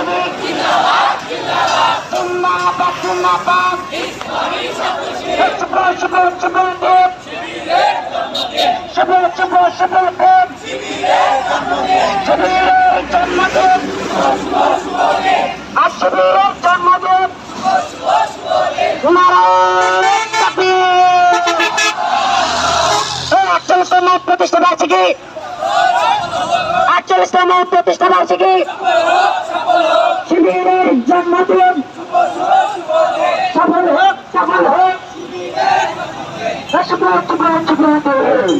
তকবীর জিন্দাবাদ জিন্দাবাদ জিন্দাবাদ জিন্দাবাদ ইসলামী ছাত্রশিবির শিবির শিবির শিবির শিবিরের জন্মদিন শিবির শিবির শিবির শিবিরের জন্মদিন শিবিরের প্রতিষ্ঠা বার্ষিকী আটচল্লিশতম শুভ শুভ দিন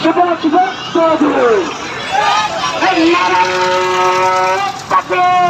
শুভ শুভ শুভ দিন নারায়ণ তাকবীর